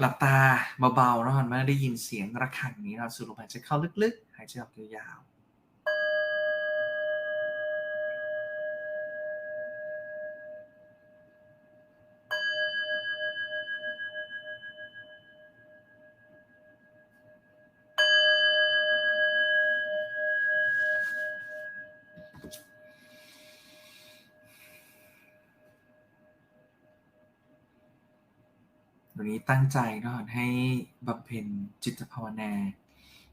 หลับตาเบาๆแล้วมันไม่ได้ยินเสียงระฆังนี้เราสูดลมหายใจเข้าลึกๆ หายใจออกยาวๆ วันนี้ตั้งใจนอนให้บำเพ็ญจิตภาวนา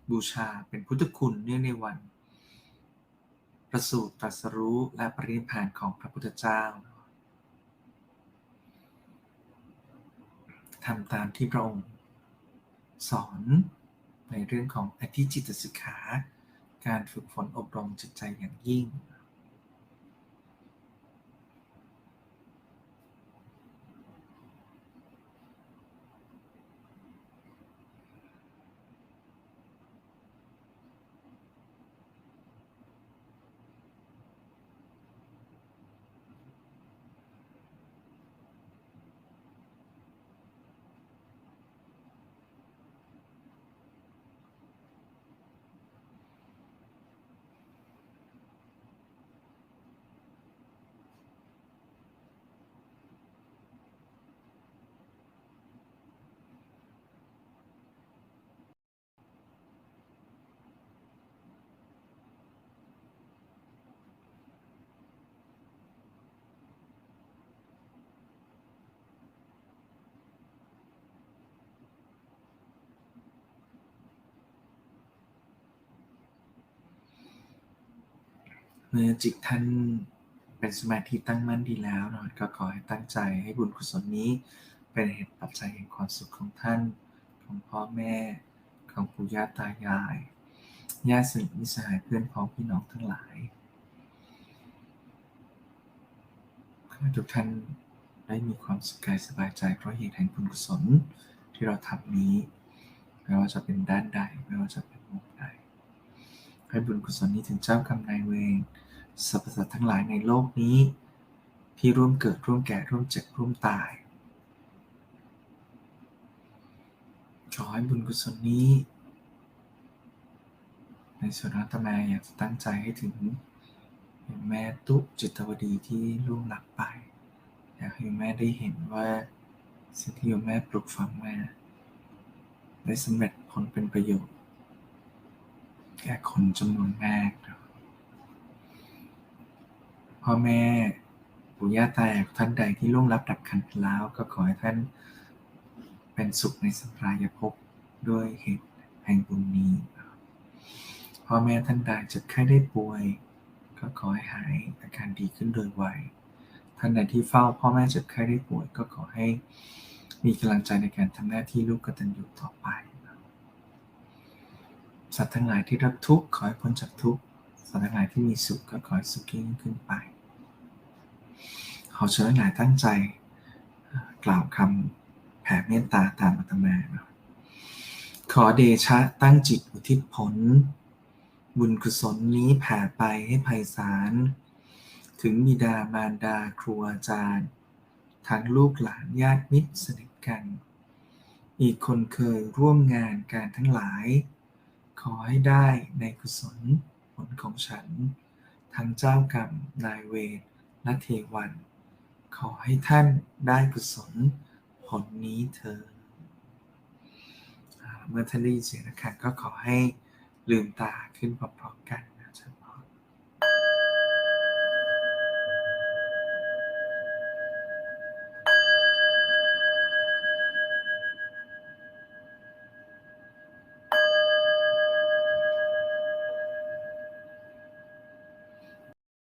บูชาเป็นพุทธคุณเนื่องในวันประสูติตรัสรู้และปรินิพพานของพระพุทธเจ้าทำตามที่พระองค์สอนในเรื่องของอธิจิตสิกขา การฝึกฝนอบรมจิตใจอย่างยิ่ง เมื่อจิตท่านเป็นสมาธิตั้งมั่นดีแล้วเนาะก็ขอให้ตั้งใจให้บุญกุศลนี้ เป็นเหตุปัจจัยแห่งความสุขของท่าน ของพ่อแม่ของปู่ย่าตายายญาติสนิทมิสหายเพื่อนพ้องพี่น้องทั้งหลายขอให้ทุกท่านได้มีความสุขกายสบายใจเพราะเหตุแห่งบุญกุศลที่เราทำนี้ไม่ว่าจะเป็นด้านใดไม่ว่าจะเป็น ใดให้บุญกุศลนี้ถึงเจ้ากรรมนายเวรสรรพสัตว์ทั้งหลายในโลกนี้ ที่ร่วมเกิดร่วมแก่ร่วมเจ็บร่วมตาย ขอให้บุญกุศลนี้ ในส่วนอาตมาอยากจะตั้งใจให้ถึงแม่ตุ๊จิตวดีที่ล่วงลับไป อยากให้แม่ได้เห็นว่าสิ่งที่โยมแม่ปลูกฝังมาได้สำเร็จผลเป็นประโยชน์ แก่คนจำนวนมากพ่อแม่ปู่ย่าตายายท่านใดที่ล่วงลับดับขันแล้ว ก็ขอให้ท่านเป็นสุขในสัมปรายภพด้วยเหตุแห่งบุญนี้พ่อแม่ท่านใดเจ็บไข้ได้ป่วย ก็ขอให้หายอาการดีขึ้นโดยไวท่านใดที่เฝ้าพ่อแม่เจ็บไข้ได้ป่วย ก็ขอให้มีกำลังใจในการทำหน้าที่ลูกกตัญญูต่อไป สัตว์ทั้งหลายที่รับทุกข์ขอให้พ้นจากทุกข์สัตว์ทั้งหลายที่มีสุขก็ขอให้สุขยิ่งขึ้นไป ขอเชิญทั้งหลายตั้งใจกล่าวคำแผ่เมตตาตามอาตมานะขอเดชะตั้งจิตอุทิศผล บุญกุศลนี้แผ่ไปให้ไพศาลถึงบิดามารดาครูอาจารย์ทั้งลูกหลานญาติมิตรสนิทกัน อีกคนเคยร่วมงานการทั้งหลาย อให้ได้ในกุศลผลของฉัน ทั้งเจ้ากรรมนายเวรและเทวัน ขอให้ท่านได้กุศลผลนี้เธอ เมื่อท่านได้ยินเสียงนะคะก็ขอให้ลืมตาขึ้นพร้อมๆกัน